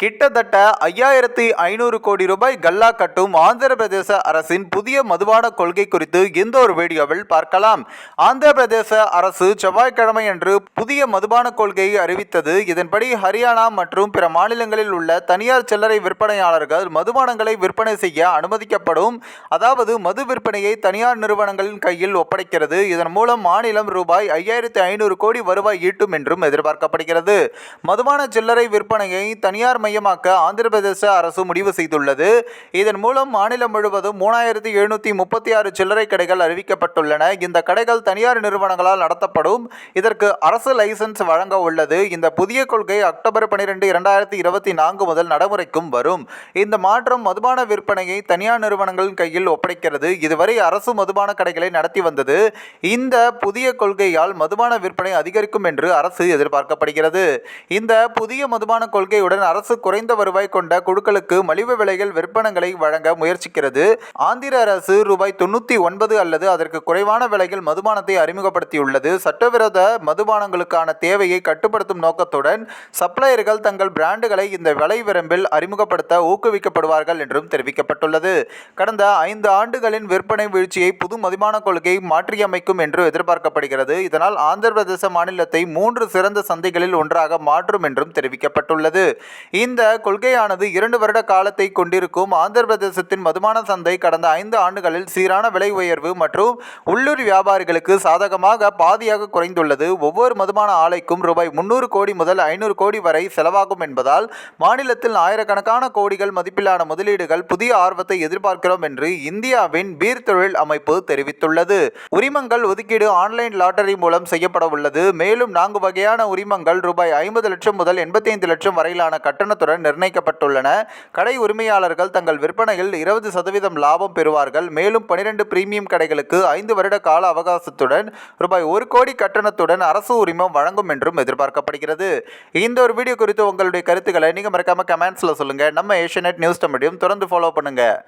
கிட்டத்தட்ட ஐயாயிரத்தி ஐநூறு கோடி ரூபாய் கல்லா கட்டும் ஆந்திர பிரதேச அரசின் புதிய மதுபான கொள்கை குறித்து இந்த ஒரு வீடியோவில் பார்க்கலாம். ஆந்திர பிரதேச அரசு செவ்வாய்க்கிழமை அன்று புதிய மதுபான கொள்கையை அறிவித்தது. இதன்படி ஹரியானா மற்றும் பிற மாநிலங்களில் உள்ள தனியார் சில்லறை விற்பனையாளர்கள் மதுபானங்களை விற்பனை செய்ய அனுமதிக்கப்படும். அதாவது மது விற்பனையை தனியார் நிறுவனங்களின் கையில் ஒப்படைக்கிறது. இதன் மூலம் மாநிலம் ரூபாய் ஐயாயிரத்தி ஐநூறு கோடி வருவாய் ஈட்டும் என்றும் எதிர்பார்க்கப்படுகிறது. மதுபான சில்லறை விற்பனையை தனியார் மையமாக்க ஆந்திர பிரதேச அரசு முடிவு செய்துள்ளது. இதன் மூலம் மாநிலம் முழுவதும் மூணாயிரத்தி எழுநூற்றி முப்பத்தி ஆறு சில்லறை கடைகள் அறிவிக்கப்பட்டுள்ளன. இந்த கடைகள் தனியார் நிறுவனங்களால் நடத்தப்படும். இதற்கு அரசு லைசன்ஸ் வழங்க உள்ளது. இந்த புதிய கொள்கை அக்டோபர் பனிரெண்டு இரண்டாயிரத்தி இருபத்தி நான்கு முதல் நடைமுறைக்கும் வரும். இந்த மாற்றம் மதுபான விற்பனையை தனியார் நிறுவனங்களின் கையில் ஒப்படைக்கிறது. இதுவரை அரசு மதுபான கடைகளை நடத்தி வந்தது. இந்த புதிய கொள்கையால் மதுபான விற்பனை அதிகரிக்கும் என்று அரசு எதிர்பார்க்கப்படுகிறது. இந்த புதிய மதுபான கொள்கையுடன் அரசு குறைந்த வருவாய் கொண்ட குழுக்களுக்கு மலிவு விலையில் விற்பனங்களை வழங்க முயற்சிக்கிறது. ஆந்திர அரசு ரூபாய் தொண்ணூற்றி ஒன்பது அல்லது அதற்கு குறைவான விலையில் மதுபானத்தை அறிமுகப்படுத்தியுள்ளது. சட்டவிரோத மதுபானங்களுக்கான தேவையை கட்டுப்படுத்தும் நோக்கத்துடன் சப்ளையர்கள் தங்கள் பிராண்டுகளை இந்த விலை விரம்பில் அறிமுகப்படுத்த ஊக்குவிக்கப்படுவார்கள் என்றும் தெரிவிக்கப்பட்டுள்ளது. கடந்த ஐந்து ஆண்டுகளின் விற்பனை வீழ்ச்சியை புது மதுபான கொள்கை மாற்றியமைக்கும் என்று எதிர்பார்க்கப்படுகிறது. இதனால் ஆந்திர பிரதேச மாநிலத்தை மூன்று சிறந்த சந்தைகளில் ஒன்றாக மாற்றும் என்றும் தெரிவிக்கப்பட்டுள்ளது. இந்த கொள்கையானது இரண்டு வருட காலத்தை கொண்டிருக்கும் ஆந்திர பிரதேசத்தின் மதுபான சந்தை கடந்த ஐந்து ஆண்டுகளில் சீரான விலை உயர்வு மற்றும் உள்ளூர் வியாபாரிகளுக்கு சாதகமாக பாதியாக குறைந்துள்ளது. ஒவ்வொரு மதுமான ஆலைக்கும் ரூபாய் முன்னூறு கோடி முதல் ஐநூறு கோடி வரை செலவாகும் என்பதால் மாநிலத்தில் ஆயிரக்கணக்கான கோடிகள் மதிப்பிலான முதலீடுகள் புதிய ஆர்வத்தை எதிர்பார்க்கிறோம் என்று இந்தியாவின் பீர் தொழில் அமைப்பு தெரிவித்துள்ளது. உரிமங்கள் ஒதுக்கீடு ஆன்லைன் லாட்டரி மூலம் செய்யப்பட உள்ளது. மேலும் நான்கு வகையான உரிமங்கள் ரூபாய் ஐம்பது லட்சம் முதல் எண்பத்தி ஐந்து லட்சம் வரையிலான கட்டணத்துடன் நிர்ணயிக்கப்பட்டுள்ளன. கடை உரிமையாளர்கள் தங்கள் விற்பனையில் இருபது சதவீதம் லாபம் பெறுவார்கள். மேலும் பனிரெண்டு பிரீமியம் கடைகளுக்கு ஐந்து வருட கால அவகாசத்துடன் ரூபாய் ஒரு கோடி கட்டணத்துடன் அரசு உரிமம் வழங்கும் என்றும் எதிர்பார்க்கப்படுகிறது. இந்த ஒரு வீடியோ குறித்து உங்களுடைய கருத்துக்களை நீங்கள் மறக்காமல் கமெண்ட்ஸில் சொல்லுங்கள் நம்ம ஏஷியநெட் நியூஸ் தமிழையும் தொடர்ந்து ஃபாலோ பண்ணுங்கள்